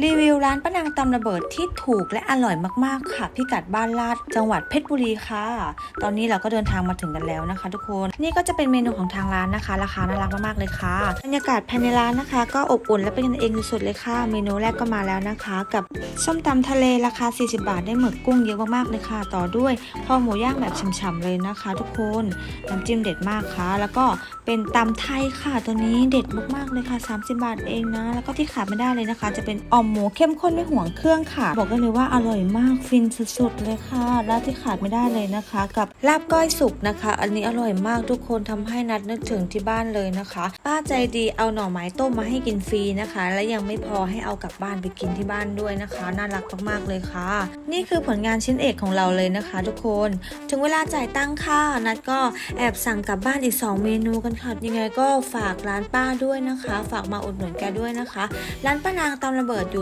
รีวิวร้านป้านางตำระเบิดที่ถูกและอร่อยมากๆค่ะ พิกัดบ้านลาดจังหวัดเพชรบุรีค่ะ ตอนนี้เราก็เดินทางมาถึงกันแล้วนะคะ ทุกคนนี่ก็จะเป็นเมนูของทางร้านนะคะ ราคาน่ารักมากๆเลยค่ะบรรยากาศภายในร้านนะคะ ก็อบอุ่นและเป็นกันเองสุดๆเลยค่ะ เมนูแรกก็มาแล้วนะคะ กับส้มตำทะเลราคา 40 บาทได้หมึกกุ้งเยอะมากๆเลยค่ะ ต่อด้วยคอหมูย่างแบบฉ่ำๆเลยนะคะ ทุกคนน้ำจิ้มเด็ดมากค่ะ แล้วก็เป็นตำไทยค่ะ ตัวนี้เด็ดมากๆเลยค่ะ 30 บาทเองนะ แล้วก็ที่ขาดไม่ได้เลยนะคะ จะเป็นอ่อมหมูเข้มข้นไม่ห่วงเครื่องค่ะ บอกได้เลยว่าอร่อยมากฟินสุดๆเลยค่ะ แล้วที่ขาดไม่ได้เลยนะคะ กับลาบก้อยสุกนะคะ อันนี้อร่อยมากทุกคนทำให้นัดนึกถึงที่บ้านเลยนะคะ ป้าใจดีเอาหน่อไม้ต้มมาให้กินฟรีนะคะ และยังไม่พอให้เอากลับบ้านไปกินที่บ้านด้วยนะคะ น่ารักมากๆเลยค่ะ นี่คือผลงานชิ้นเอกของเราเลยนะคะ ทุกคน ถึงเวลาจ่ายตังค่ะนัดก็แอบสั่งกลับบ้านอีก 2 เมนูกันค่ะยังไงก็ฝากร้านป้าด้วยนะคะ ฝากมาอุดหนุนแกด้วยนะคะ ร้านป้านางตำระเบิดอยู่